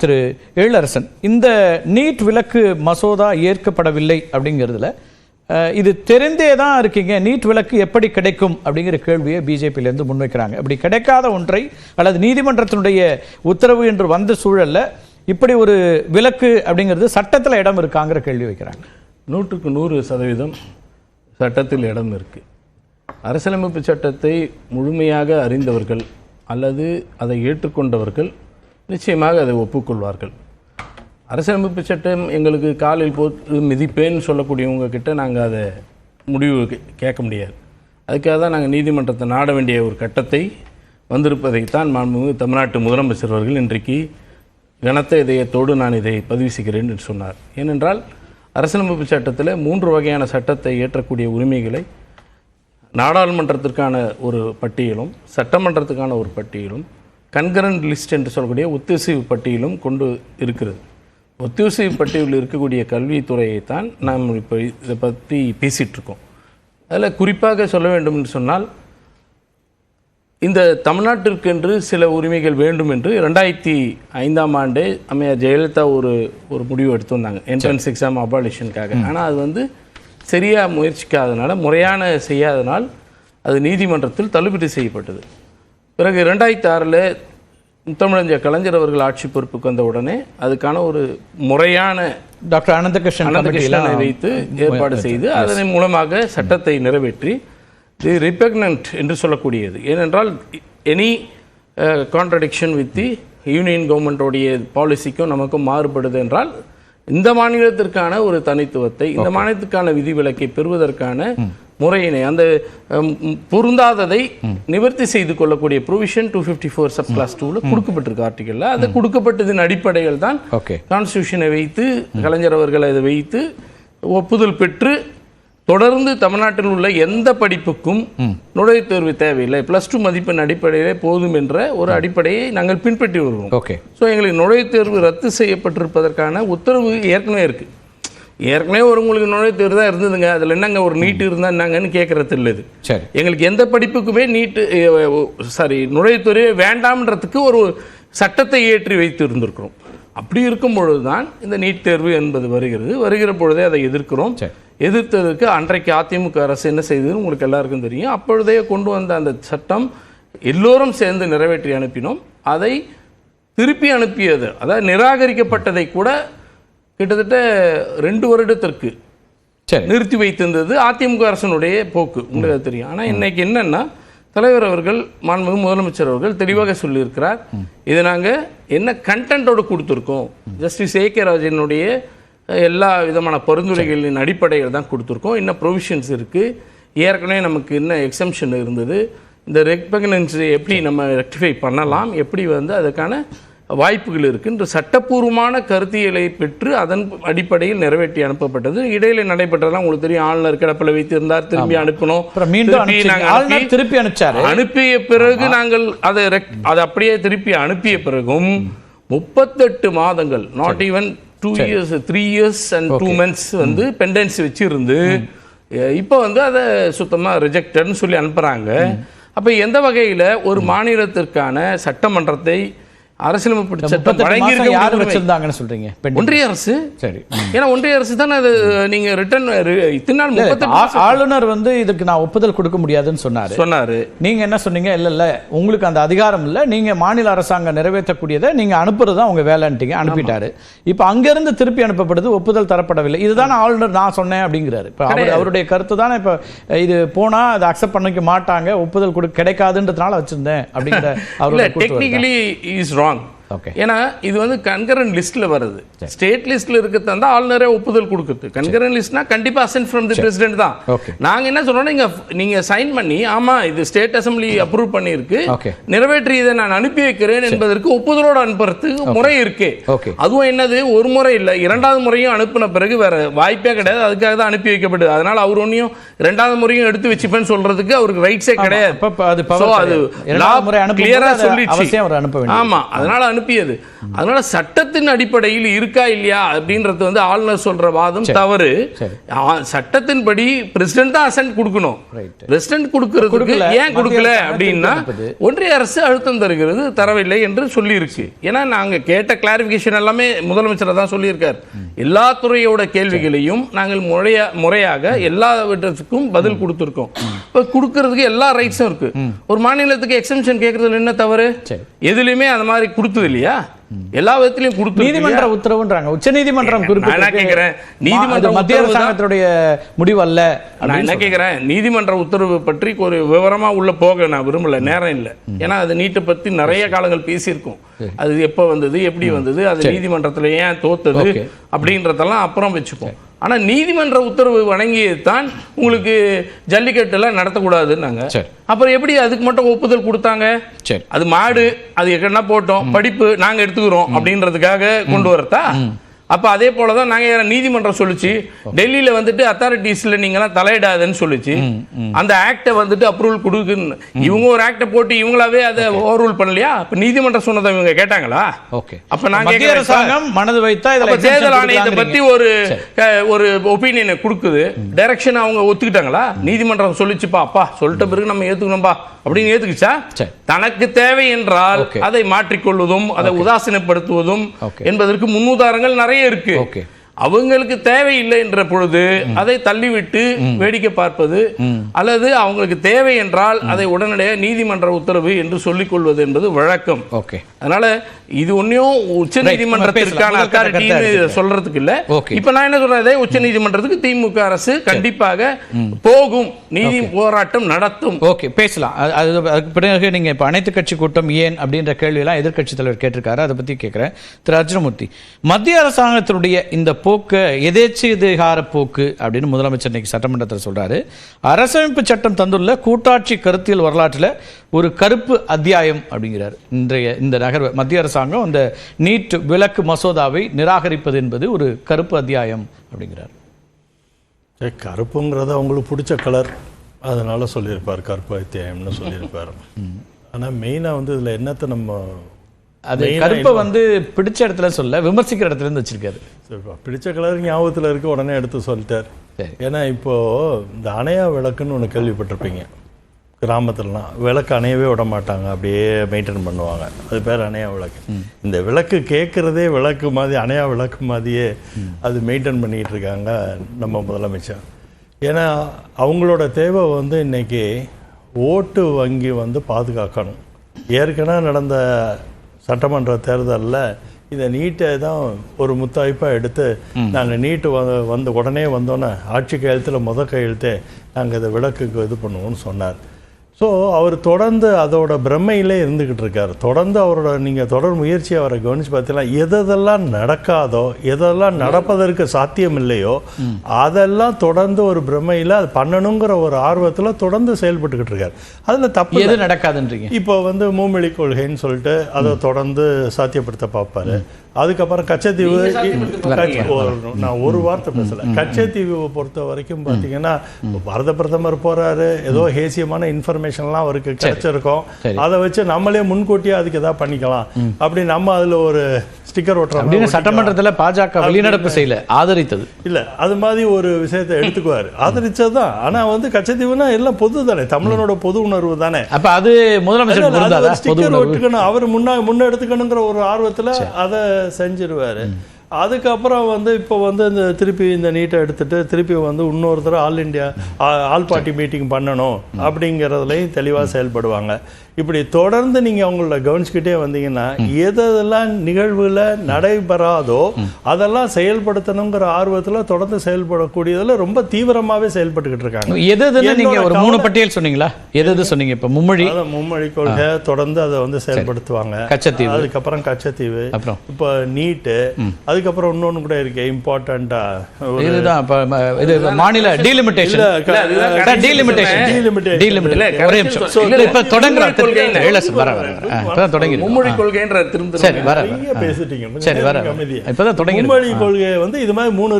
திரு எழிலரசன் இந்த நீட் விலக்கு மசோதா ஏற்கப்படவில்லை அப்படிங்கிறதுல இது தெரிந்தே தான் இருக்கீங்க நீட் விலக்கு எப்படி கிடைக்கும் அப்படிங்கிற கேள்வியை பிஜேபியிலேருந்து முன்வைக்கிறாங்க. அப்படி கிடைக்காத ஒன்றை அல்லது நீதிமன்றத்தினுடைய உத்தரவு என்று வந்த சூழலில் இப்படி ஒரு விலக்கு அப்படிங்கிறது சட்டத்தில் இடம் இருக்காங்கிற கேள்வி வைக்கிறாங்க. நூற்றுக்கு நூறு சதவீதம் சட்டத்தில் இடம் இருக்கு. அரசியலமைப்பு சட்டத்தை முழுமையாக அறிந்தவர்கள் அல்லது அதை ஏற்றுக்கொண்டவர்கள் நிச்சயமாக அதை ஒப்புக்கொள்வார்கள். அரசியலமைப்பு சட்டம் எங்களுக்கு காலில் போட்டு மிதிப்பேன்னு சொல்லக்கூடியவங்க கிட்ட நாங்கள் அதை முடிவு கே- கேட்க முடியாது. அதுக்காக தான் நாங்கள் நீதிமன்றத்தை நாட வேண்டிய ஒரு கட்டத்தை வந்திருப்பதைத்தான் மாண்புமிகு தமிழ்நாட்டு முதலமைச்சர் அவர்கள் இன்றைக்கு கனத்த இதயத்தோடு நான் இதை பதிவு செய்கிறேன் என்று சொன்னார். ஏனென்றால் அரசியலமைப்பு சட்டத்தில் மூன்று வகையான சட்டத்தை ஏற்றக்கூடிய உரிமைகளை நாடாளுமன்றத்திற்கான ஒரு பட்டியலும் சட்டமன்றத்துக்கான ஒரு பட்டியலும் கன்கரண்ட் லிஸ்ட் என்று சொல்லக்கூடிய ஒத்திசைவு பட்டியலும் கொண்டு இருக்கிறது. ஒத்திசைவு பட்டியலில் இருக்கக்கூடிய கல்வித்துறையைத்தான் நாம் இப்போ இதை பற்றி பேசிகிட்டு இருக்கோம் அதில் குறிப்பாக சொல்ல வேண்டும் என்று சொன்னால் இந்த தமிழ்நாட்டிற்கென்று சில உரிமைகள் வேண்டும் என்று ரெண்டாயிரத்தி ஐந்தாம் ஆண்டே அம்மையார் ஜெயலலிதா ஒரு ஒரு முடிவு எடுத்து வந்தாங்க. என்ட்ரன்ஸ் எக்ஸாம் அபாலிஷனுக்காக ஆனால் அது வந்து சரியாக முயற்சிக்காதனால முறையான செய்யாதனால் அது நீதிமன்றத்தில் தள்ளுபடி செய்யப்பட்டது. பிறகு ரெண்டாயிரத்தி ஆறில் முத்தமிழஞ்ச கலைஞர் அவர்கள் ஆட்சி பொறுப்புக்கு வந்த உடனே அதுக்கான ஒரு முறையான டாக்டர் அனந்தகிருஷ்ணன் அனந்தகிருஷ்ணனை வைத்து ஏற்பாடு செய்து அதன் மூலமாக சட்டத்தை நிறைவேற்றி இது ரிப்பக்னன்ட் என்று சொல்லக்கூடியது. ஏனென்றால் any contradiction with the union கவர்மெண்டோடைய பாலிசிக்கும் நமக்கும் மாறுபடுது என்றால் இந்த மாநிலத்திற்கான ஒரு தனித்துவத்தை இந்த மாநிலத்துக்கான விதிவிலக்கை பெறுவதற்கான முறையினை அந்த பொருந்தாததை நிவர்த்தி செய்து கொள்ளக்கூடிய provision two fifty four sub clause டூவில் கொடுக்கப்பட்டிருக்கு ஆர்டிகல்ல அது கொடுக்கப்பட்டதின் அடிப்படையில் தான் ஓகே கான்ஸ்டியூஷனை வைத்து கலைஞர் அவர்கள் அதை வைத்து ஒப்புதல் பெற்று தொடர்ந்து தமிழ்நாட்டில் உள்ள எந்த படிப்புக்கும் நுழைவுத் தேர்வு தேவையில்லை. ப்ளஸ் டூ மதிப்பெண் அடிப்படையிலே போதும் என்ற ஒரு அடிப்படையை நாங்கள் பின்பற்றி வருவோம். ஓகே ஸோ எங்களுக்கு நுழைவுத் தேர்வு ரத்து செய்யப்பட்டிருப்பதற்கான உத்தரவு ஏற்கனவே இருக்கு. ஏற்கனவே ஒரு உங்களுக்கு நுழைவுத் தேர்வு தான் இருந்ததுங்க. அதில் என்னங்க ஒரு நீட் இருந்தால் என்னங்கன்னு கேட்கறது இல்லை இது சரி. எங்களுக்கு எந்த படிப்புக்குமே நீட்டு சாரி நுழைவுத்துறையே வேண்டாம்ன்றதுக்கு ஒரு சட்டத்தை ஏற்றி வைத்து இருந்திருக்கிறோம். அப்படி இருக்கும் பொழுது தான் இந்த நீட் தேர்வு என்பது வருகிறது. வருகிற பொழுதே அதை எதிர்க்கிறோம். எதிர்த்ததற்கு அன்றைக்கு அதிமுக அரசு என்ன செய்ததுன்னு உங்களுக்கு எல்லாருக்கும் தெரியும். அப்பொழுதே கொண்டு வந்த அந்த சட்டம் எல்லோரும் சேர்ந்து நிறைவேற்றி அனுப்பினோம். அதை திருப்பி அனுப்பியது அதாவது நிராகரிக்கப்பட்டதை கூட கிட்டத்தட்ட ரெண்டு வருடத்திற்கு நிறுத்தி வைத்திருந்தது அதிமுக அரசனுடைய போக்கு. உங்களுக்கு தெரியும். ஆனால் இன்னைக்கு என்னன்னா தலைவர் அவர்கள் மாண்புமிகு முதலமைச்சர் அவர்கள் தெளிவாக சொல்லியிருக்கிறார். இதை நாங்கள் என்ன கண்டென்ட்டோட கொடுத்துருக்கோம். ஜஸ்டிஸ் ஏ கே ராஜனுடைய எல்லா விதமான பரிந்துரைகளின் அடிப்படையில் தான் கொடுத்துருக்கோம். இன்னும் ப்ரொவிஷன்ஸ் இருக்குது ஏற்கனவே நமக்கு என்ன எக்ஸம்ஷன் இருந்தது. இந்த ரெக்பகனன்ஸை எப்படி நம்ம ரெக்டிஃபை பண்ணலாம்? எப்படி வந்து அதுக்கான வாய்ப்புகள் இருக்குன்ற சட்டப்பூர்வமான கருத்தியலை பெற்று அதன் அடிப்படையில் நிறைவேற்றி அனுப்பப்பட்டது. இடையில நடைபெற்றதெல்லாம் உங்களுக்கு தெரியும். ஆளுநர் கிடப்பில் வைத்திருந்தார். திரும்பி அனுப்பணும் மீண்டும் திருப்பி அனுப்பிச்சாரு. அனுப்பிய பிறகு நாங்கள் அதை அதை அப்படியே திருப்பி அனுப்பிய பிறகும் முப்பத்தெட்டு மாதங்கள் not even two years three years and two months வந்து பெண்டன்சி வச்சிருந்து இப்போ வந்து அதை சுத்தமா ரிஜெக்டட்னு சொல்லி அனுப்புறாங்க. அப்ப எந்த வகையில ஒரு மாநிலத்திற்கான சட்டமன்றத்தை அரசியலமைப்பு சட்டம் வழங்கி யாரு வச்சிருந்தாங்கன்னு சொல்றீங்க? ஒன்றிய அரசு? சரி. ஏன்னா ஒன்றிய அரசு தானே அது நீங்க ரிட்டர்ன் இத்தனை ஆளுநர் வந்து இதுக்கு நான் ஒப்புதல் கொடுக்க முடியாதுன்னு சொன்னாரு. சொன்னாரு. நீங்க என்ன சொன்னீங்க? இல்ல இல்ல உங்களுக்கு அந்த அதிகாரம் இல்ல. நீங்க மாநில அரசாங்கம் நிறைவேற்றக்கூடியதை நீங்க அனுப்புறது தான் உங்க வேலைன்ட்டீங்க அனுப்பிட்டாரு. இப்ப அங்க இருந்து திருப்பி அனுப்பப்படுது ஒப்புதல் தரப்படவில்லை. இதுதான் ஆளுநர் நான் சொன்னேன் அப்படிங்கிறாரு. இப்ப அவர் அவருடைய கருத்து தானே இப்ப இது போனா அதை அக்செப்ட் பண்ணிக்க மாட்டாங்க ஒப்புதல் கொடு கிடைக்காதுன்றதுனால வச்சிருந்தேன் அப்படிங்கிற? Technically is wrong wrong. Okay. ஏன்னா இது வந்து கன்கரண்ட் லிஸ்ட்ல வருது. ஸ்டேட் லிஸ்ட்ல இருக்கிறது தான் ஆளுநரே ஒப்புதல் கொடுக்குது. கன்கரண்ட் லிஸ்ட்னா கண்டிப்பா அசென்ட் ஃப்ரம் தி பிரசிடென்ட் தான். நாங்க என்ன சொல்றோம் நீங்க நீங்க சைன் பண்ணி ஆமா இது ஸ்டேட் அசெம்பிளி அப்ரூவ் பண்ணியிருக்கு. நிறைவேற்றி இதை நான் அனுப்பி வைக்கிறேன் என்பதற்கு ஒப்புதலோடு அனுப்புறதுக்கு முறை இருக்கு. அதுவும் என்னது? ஒரு முறை இல்ல. இரண்டாவது முறையும் அனுப்பின பிறகு வேற வாய்ப்பே கிடையாது. அதுக்காக தான் அனுப்பி வைக்கப்படுது. அதனால அவர் ஒன்றையும் இரண்டாவது முறையும் எடுத்து வச்சுப்பேன்னு சொல்றதுக்கு அவருக்கு ரைட்ஸே கிடையாது. அது அதை சொல்லிடுச்சு. அவசியம் அவர் அனுப்ப வேண்டியது. ஆமா. அதனால அனுப்பியது. அதனால சட்டத்தின் அடிப்படையில் இருக்கா இல்லையா அப்படின்றது வந்து ஆளுநர் சொல்ற வாதம் தவறு. சட்டத்தின்படி பிரசிடென்ட் தான் அசன்ட் கொடுக்கணும். பிரசிடென்ட் கொடுக்கறதுக்கு. ஏன் கொடுக்கல அப்படின்னா. ஒன்றிய அரசு அழுத்தம் தருகிறது தரவில்லை என்று சொல்லியிருக்கு. ஏன்னா நாங்க கேட்ட கிளாரிபிகேஷன் எல்லாமே முதலமைச்சர் தான் சொல்லியிருக்கார். எல்லா துறையோட கேள்விகளையும் நாங்கள் முறையா முறையாக எல்லாவற்றுக்கும் பதில் கொடுத்துருக்கோம். இப்போ கொடுக்கறதுக்கு எல்லா ரைட்ஸும் இருக்கு. ஒரு மாநிலத்துக்கு எக்ஸம்ஷன் கேட்கறதுல என்ன தவறு. எதுலையுமே அந்த மாதிரி இல்லையா எல்லா விதத்திலையும் கொடுத்து நீதிமன்ற உத்தரவுன்றாங்க. உச்ச நீதிமன்றம் நான் கேட்கிறேன், மத்திய அரசாங்கத்துடைய முடிவு அல்ல நான் என்ன கேட்குறேன் நீதிமன்ற உத்தரவு பற்றி ஒரு விவரமா உள்ள போக நான் விரும்பல. நேரம் இல்லை. ஏன்னா அது நீட்டை பத்தி நிறைய காலங்கள் பேசியிருக்கோம். அது எப்போ வந்தது எப்படி வந்தது அது நீதிமன்றத்துல ஏன் தோத்தது. அப்படின்றதெல்லாம் அப்புறம் வச்சுப்போம். ஆனா நீதிமன்ற உத்தரவு வழங்கியது தான் உங்களுக்கு ஜல்லிக்கட்டு எல்லாம் நடத்தக்கூடாதுன்னாங்க. சரி. அப்புறம் எப்படி அதுக்கு மட்டும் ஒப்புதல் கொடுத்தாங்க? சரி. அது மாடு அது எங்கன்னா போட்டோம் படிப்பு நாங்க எடுத்துக்கிறோம் அப்படின்றதுக்காக கொண்டு வரதா அப்ப அதே போல தான் நாங்க யார- நீதிமன்றம் சொல்லுச்சு டெல்லியில வந்துட்டு அத்தாரிட்டிஸ்ல நீங்கலாம் தலையிடாதுன்னு சொல்லுச்சு. அந்த ஆக்டை வந்துட்டு அப்ரூவல் கொடுக்குன்னு இவங்க ஒரு ஆக்டை போட்டு இவங்களாவே அதை ஓவர் ரூல் பண்ணலையா? அப்ப நீதிமன்றம் சொன்னதை இவங்க கேட்டாங்களா? ஓகே அப்ப சார், அரசாங்கம் மனது வைத்தா இதுல தேர்தல் ஆணையத்தை கொடுக்கலாங்கிறீங்க. ஒரு ஒரு ஒப்பீனியனை கொடுக்குது. டைரக்ஷன் அவங்க ஒத்துக்கிட்டாங்களா? நீதிமன்றம் சொல்லிச்சுப்பா அப்பா சொல்லிட்ட பிறகு நம்ம ஏத்துக்கணும்பா. அப்படின்னு ஏத்துக்குச்சா? சரி. தனக்கு தேவை என்றால். அதை மாற்றிக்கொள்வதும் அதை உதாசீனப்படுத்துவதும். என்பதற்கு முன்னுதாரணங்கள் நிறைய இருக்கு. Okay. அவங்களுக்கு தேவையில்லை என்ற பொழுது அதை தள்ளிவிட்டு வேடிக்கை பார்ப்பது அல்லது அவங்களுக்கு தேவை என்றால் அதை உடனடியாக நீதிமன்ற உத்தரவு என்று சொல்லிக் கொள்வது என்பது வழக்கம். ஓகே அதனால இது ஒன்னையும் உச்ச நீதிமன்றத்திற்கான அத்தாரிட்டின்னு. சொல்றதுக்கு இல்ல. இப்ப நான் என்ன சொல்றேன்? உச்ச நீதிமன்றத்துக்கு திமுக அரசு கண்டிப்பாக போகும். நீதி போராட்டம் நடத்தும். ஓகே பேசலாம். அது அது- அதுக்கு பிறகு நீங்க இப்ப அனைத்து கட்சி கூட்டம் ஏன் அப்படின்ற கேள்வியெல்லாம் எதிர்க்கட்சி தலைவர் கேட்டிருக்காரு. அதை பத்தி கேட்கிறேன் திரு அர்ஜுனமூர்த்தி மத்திய அரசாங்கத்தினுடைய இந்த போக்கு எதேச்சிதிகார போக்கு அப்படின்னு முதலமைச்சர் இன்னைக்கு சட்டமன்றத்தில் சொல்றாரு. அரசமைப்பு சட்டம் தந்துள்ள கூட்டாட்சி கருத்தியல் வரலாற்றில் ஒரு கருப்பு அத்தியாயம் அப்படிங்கிறார். இன்றைய இந்த நகர்வு மத்திய அரசாங்கம் அந்த நீட் விலக்கு மசோதாவை நிராகரிப்பது என்பது ஒரு கருப்பு அத்தியாயம் அப்படிங்கிறார். கருப்புங்கிறது அவங்களுக்கு பிடிச்ச கலர் அதனால சொல்லியிருப்பார் கருப்பு அத்தியாயம்னு சொல்லியிருப்பார். ஆனா மெயினா வந்து இதுல என்னத்தை நம்ம அது கருப்பை வந்து பிடிச்ச இடத்துல சொல்ல விமர்சிக்கிற இடத்துல இருந்து வச்சிருக்காரு. சரிப்பா, பிடிச்ச கலர் ஞாபகத்துல இருக்கு உடனே எடுத்து சொல்லிட்டார். ஏன்னா இப்போ இந்த அணையா விளக்குன்னு ஒன்று கேள்விப்பட்டிருப்பீங்க. கிராமத்துலலாம் விளக்கு அணையவே விட மாட்டாங்க அப்படியே மெயின்டைன் பண்ணுவாங்க. அது பேர் அணையா விளக்கு. இந்த விளக்கு கேட்குறதே விளக்கு மாதிரி அணையா விளக்கு மாதிரியே அது மெயின்டைன் பண்ணிட்டு இருக்காங்க நம்ம முதலமைச்சர். ஏன்னா அவங்களோட தேவை வந்து இன்னைக்கு ஓட்டு வங்கி வந்து பாதுகாக்கணும். ஏற்கனவே நடந்த சட்டமன்ற தேர்தலில் இந்த நீட்டை தான் ஒரு முத்தாய்ப்பாக எடுத்து நாங்கள் நீட்டு வ வந்து உடனே வந்தோன்னே ஆட்சி கையெழுத்தில் முத கையெழுத்தே நாங்கள் இதை விளக்குக்கு இது பண்ணுவோம்னு சொன்னார். ஸோ அவர் தொடர்ந்து அதோட பிரம்மையிலே இருந்துக்கிட்டு இருக்கார். தொடர்ந்து அவரோட நீங்கள் தொடர் முயற்சி அவரை கவனிச்சு பார்த்தீங்கன்னா எதெல்லாம் நடக்காதோ எதெல்லாம் நடப்பதற்கு சாத்தியம் இல்லையோ அதெல்லாம் தொடர்ந்து ஒரு பிரம்மையில் அது பண்ணணுங்கிற ஒரு ஆர்வத்தில் தொடர்ந்து செயல்பட்டுக்கிட்டு இருக்கார். அதில் தப்பு எது நடக்காதுன்றீங்க? இப்போ வந்து மூமொழி கொள்கைன்னு சொல்லிட்டு அதை தொடர்ந்து சாத்தியப்படுத்த பார்ப்பாரு. அதுக்கப்புறம் கச்சத்தீவு நான் ஒரு வார்த்தை பேசல. கச்சத்தீவை பொறுத்த வரைக்கும் பார்த்தீங்கன்னா பாரத பிரதமர் போறாரு. ஏதோ ஹேசியமான இன்ஃபர்மேஷன்லாம் அவருக்கு கிடைச்சிருக்கும். சரி. அதை வச்சு நம்மளே முன்கூட்டியே அதுக்கு ஏதாவது பண்ணிக்கலாம். அப்படி நம்ம அதுல ஒரு ஸ்டிக்கர் ஓட்டுற மாதிரி அப்படின்னு ஒட்டிக்கலாம். சட்டமன்றத்துல பாஜக வெளிநடப்பு செய்யல ஆதரித்தது. இல்ல அது மாதிரி ஒரு விஷயத்தை எடுத்துக்குவாரு. ஆதரிச்சதுதான். ஆனா வந்து கச்சத்தீவுனா எல்லாம் பொது தானே. தமிழனோட பொது உணர்வு தானே. அப்ப அது முதலமைச்சர் உணர்வு? ஒட்டுக்கணும். அவர் முன்னா முன்ன எடுத்துக்கணுங்கிற ஒரு ஆர்வத்துல அதை செஞ்சிருவாரு. அதுக்கப்புறம் வந்து இப்போ வந்து இந்த திருப்பி இந்த நீட்டை எடுத்துட்டு திருப்பி வந்து இன்னொருத்தர் all India all party meeting பண்ணணும் அப்படிங்கிறதுலையும் தெளிவாக செயல்படுவாங்க. இப்படி தொடர்ந்து நீங்க அவங்கள கவனிச்சுக்கிட்டே வந்தீங்கன்னா எதெல்லாம் நிகழ்வுல நடைபெறாதோ அதெல்லாம் செயல்படுத்தணுங்கிற ஆர்வத்துல தொடர்ந்து செயல்படக்கூடியதுல ரொம்ப தீவிரமாவே செயல்பட்டுக்கிட்டு இருக்காங்க. எது எதுன்னு நீங்க ஒரு மூணு பட்டியல் சொன்னீங்களா? எது எது? சொன்னீங்க இப்ப? மும்மொழி? மும்மொழி கொள்கை தொடர்ந்து அதை வந்து செயல்படுத்துவாங்க. கச்சத்தீவு. அதுக்கப்புறம் கச்சத்தீவு. அப்புறம்? இப்போ நீட்டு. அதுக்கப்புறம் இன்னொன்னு கூட இருக்கு இம்பார்ட்டண்டா இதுதான் இப்ப இது மாநில டீலிமிட்டேஷன் டீலிமிட்டேஷன். டீலிமிட்டேஷன் இல்ல, ஒரே நிமிஷம். இப்ப தொடங்குற வர வர இப்பதான் தொடங்கி மும்மொழி கொள்கைன்ற திரும்ப சரி வர பேசிட்டீங்க. சரி, வர. இப்பதான் தொடங்கிருக்கு. மும்மொழி கொள்கை வந்து இது மாதிரி மூணு